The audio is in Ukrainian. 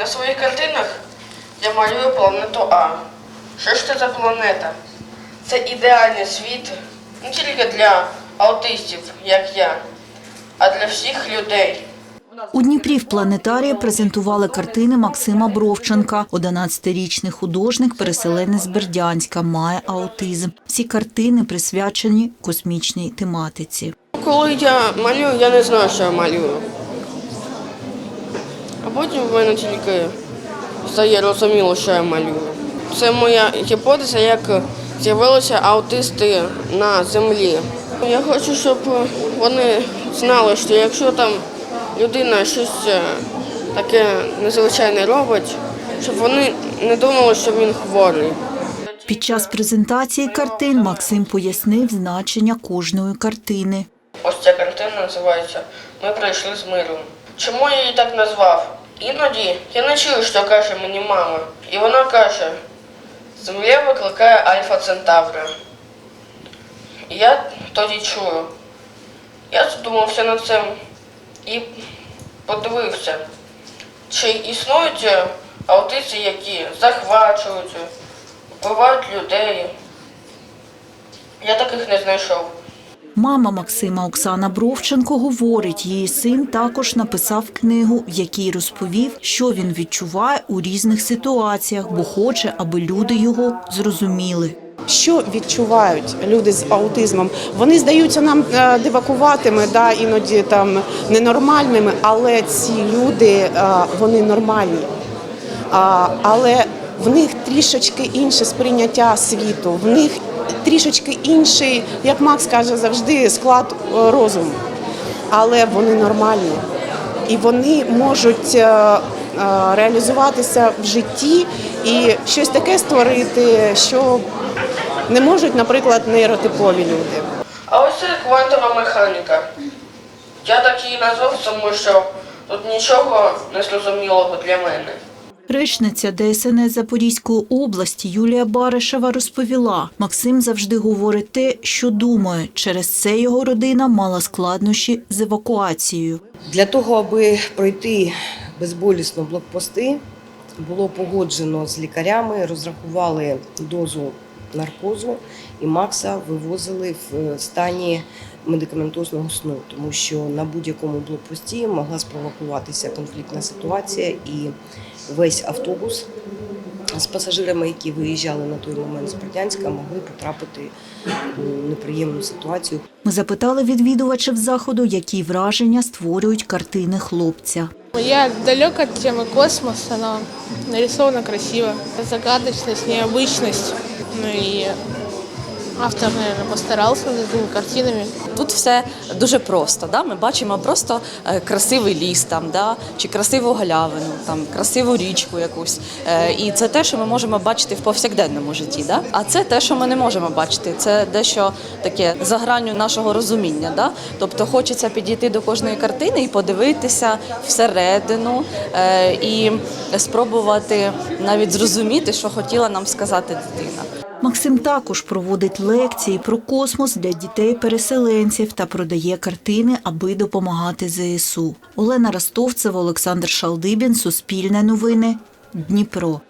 На своїх картинах я малюю планету А. Що ж це за планета? Це ідеальний світ не тільки для аутистів, як я, а для всіх людей. У Дніпрі в планетарії презентували картини Максима Бровченка. 11-річний художник, переселенець з Бердянська, має аутизм. Всі картини присвячені космічній тематиці. Коли я малюю, я не знаю, що я малюю. Потім в мене тільки стає розуміло, що я малюю. Це моя гіпотеза, як з'явилися аутисти на землі. Я хочу, щоб вони знали, що якщо там людина щось е, таке незвичайне робить, щоб вони не думали, що він хворий. Під час презентації картин Максим пояснив значення кожної картини. Ось ця картина називається Ми прийшли з миром. Чому я її так назвав? Іноді я не чую, що каже мені мама. І вона каже: Земля викликає Альфа Центавра. І я тоді чую. Я задумався над цим і подивився, чи існують аутисти, які захвачують, вбивають людей. Я таких не знайшов. Мама Максима Оксана Бровченко говорить, її син також написав книгу, в якій розповів, що він відчуває у різних ситуаціях, бо хоче, аби люди його зрозуміли. Що відчувають люди з аутизмом? Вони здаються нам е, дивакуватими, да, іноді там ненормальними, але ці люди е, вони нормальні. Але в них трішечки інше сприйняття світу, в них трішечки інший, як Макс каже завжди, склад е, розуму. Але вони нормальні і вони можуть е, е, реалізуватися в житті і щось таке створити, що не можуть, наприклад, нейротипові люди. А ось це квантова механіка. Я так її назвав, тому що тут нічого не зрозумілого для мене. Речниця ДСНС Запорізької області Юлія Баришева розповіла, Максим завжди говорить те, що думає. Через це його родина мала складнощі з евакуацією. Для того, аби пройти безболісно блокпости, було погоджено з лікарями, розрахували дозу наркозу, і Макса вивозили в стані медикаментозного сну, тому що на будь-якому блокпості могла спровокуватися конфліктна ситуація, і весь автобус з пасажирами, які виїжджали на той момент з Бердянська, могли потрапити у неприємну ситуацію. Ми запитали відвідувачів заходу, які враження створюють картини хлопця. Я далека от темы космоса, но нарисовано красиво. загадочність, необычность. Ну и автор, наверное, постарался над этими картинами. Тут все дуже просто. Да? Ми бачимо просто е, красивий ліс там, да? чи красиву галявину, там, красиву річку якусь. Е, І це те, що ми можемо бачити в повсякденному житті. Да? А це те, що ми не можемо бачити. Це дещо таке за гранню нашого розуміння. Да? Тобто хочеться підійти до кожної картини і подивитися всередину е, і спробувати навіть зрозуміти, що хотіла нам сказати дитина. Максим також проводить лекції про космос для дітей-переселенців та продає картини, аби допомагати ЗСУ. Олена Ростовцева, Олександр Шалдибін, Суспільне новини, Дніпро.